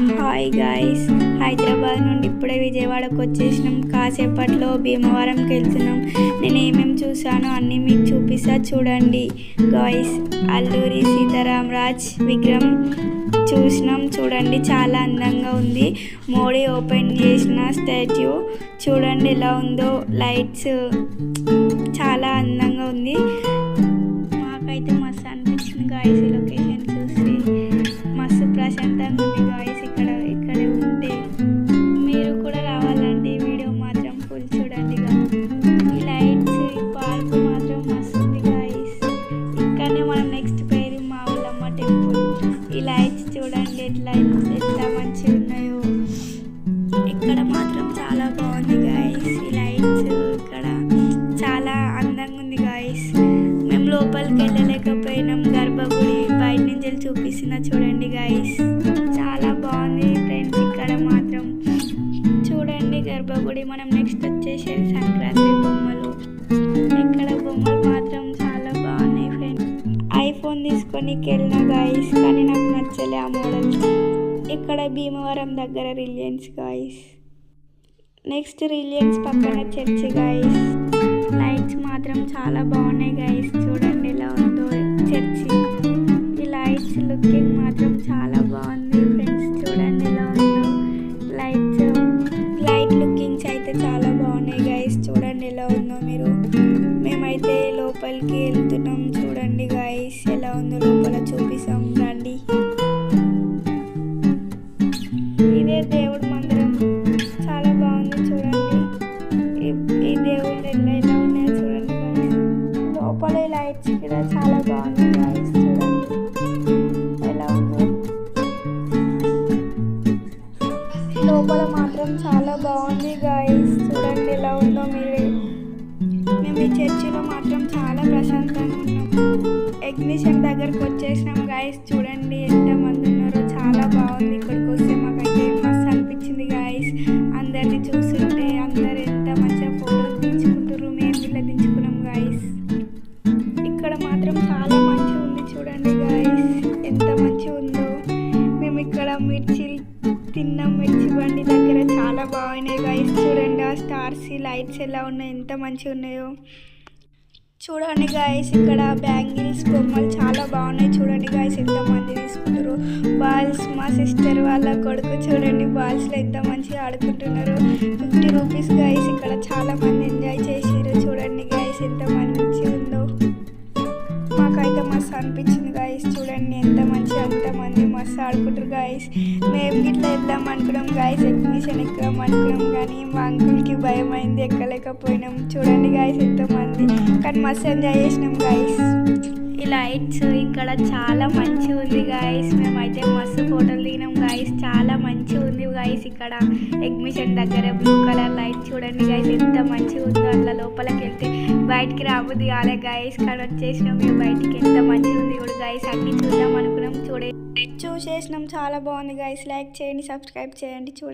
Hi guys Hyderabad నుండి ఇప్పుడే విజయవాడకు వచ్చేసినాం. కాసేపట్లో భీమవరంకి వెళ్తున్నాం. నేను ఏమేమి చూసానో అన్నీ మీకు చూపిస్తా చూడండి. గాయస్ అల్లూరి సీతారామరాజ్ విగ్రహం చూసినాం. చూడండి చాలా అందంగా ఉంది. మోడీ ఓపెన్ చేసిన స్టాచ్యూ చూడండి ఎలా ఉందో. లైట్స్ చాలా అందంగా ఉంది. మాకైతే మస్తు అనిపించింది గాయస్ ఈ లొకేషన్ లోపలికి వెళ్ళలేకపోయినాం గర్భగుడి బయట నుంచి వెళ్ళి చూపిస్తున్నా చూడండి గాయస్ చాలా బాగుంది ఫ్రెండ్స్ ఇక్కడ మాత్రం చూడండి గర్భగుడి. మనం నెక్స్ట్ వచ్చేసి సంక్రాంతి బొమ్మలు. ఇక్కడ బొమ్మలు మాత్రం చాలా బాగున్నాయి ఫ్రెండ్స్ ఐఫోన్ తీసుకొని వెళ్ళిన గాయస్ కానీ నాకు నచ్చలే ఆ మోడల్ ఇక్కడ భీమవరం దగ్గర రిలయన్స్ గాయస్ నెక్స్ట్ రిలయన్స్ పక్కన చర్చి గాయస్ లైట్స్ మాత్రం చాలా బాగున్నాయి గాయస్ చూడండి. చర్చి ఈ లైట్స్ లుకింగ్ మాత్రం చాలా బాగుంది. ఫ్రెండ్స్ చూడండి ఎలా ఉందో. లైట్స్ లైట్ లుకింగ్స్ అయితే చాలా బాగున్నాయి గాయస్ చూడండి ఎలా ఉందో మీరు. మేమైతే లోపలికి వెళ్తున్నాం చూడండి గాయస్ ఎలా ఉందో లోపల చూపిస్తాం రండి. ఇదే దేవుడు లైట్స్ కూడా చాలా బాగుంది guys. చూడండి. ఎలా లోపల మాత్రం చాలా బాగుంది గాయస్ చూడండి ఎలా ఉందో మీరే. మేము ఈ చర్చిలో మాత్రం చాలా ప్రశాంతంగా ఉన్నాం. ఎగ్జిబిషన్ దగ్గరకు వచ్చేసినాం గాయస్ చూడండి. చాలా బాగున్నాయి గైస్ చూడండి ఆ స్టార్స్ లైట్స్ ఎలా ఉన్నాయి ఎంత మంచిగా ఉన్నాయో. చూడండి గాయస్ ఇక్కడ బ్యాంగిల్స్ బొమ్మలు చాలా బాగున్నాయి. చూడండి గాయస్ ఎంత మంది తీసుకుంటారు. బాల్స్ మా సిస్టర్ వాళ్ళ కొడుకు చూడండి బాల్స్లో ఎంత మంచిగా ఆడుకుంటున్నారు. ఫిఫ్టీ రూపీస్ గాయస్ ఇక్కడ చాలా మంది ఎంజాయ్ చేసారు చూడండి గాయస్ ఎంత ఆడుకుంటారు గాయస్ మేము ఇట్లా వెళ్దాం అనుకున్నాం గాయస్ ఎగ్జిబిషన్ ఎక్కాం అనుకున్నాం కానీ మా అంకుల్కి భయం అయింది ఎక్కలేకపోయినాం. చూడండి గాయస్ ఎంత మంది కానీ మస్తు ఎంజాయ్ చేసినాం గాయస్ ఈ లైట్స్ ఇక్కడ చాలా మంచిగా ఉంది గాయస్ మేమైతే మస్తు ఫోటోలు దిగినాం గాయస్ చాలా మంచిగా ఉంది గాయస్ ఇక్కడ. ఎగ్జిబిషన్ దగ్గర బ్లూ కలర్ లైట్ చూడండి గాయస్ ఎంత మంచిగా ఉందో. అట్లా లోపలికి వెళ్తే బయటికి రాబుద్ది కాలే గాయస్ కానీ వచ్చేసినాం మేము బయటికి. ఎంత మంచిగా ఉంది కూడా గాయస్ అన్ని చూద్దాం అనుకున్నాం చూసేసినాం. చాలా బాగుంది గైస్ లైక్ చేయండి సబ్స్క్రైబ్ చేయండి. చూడండి.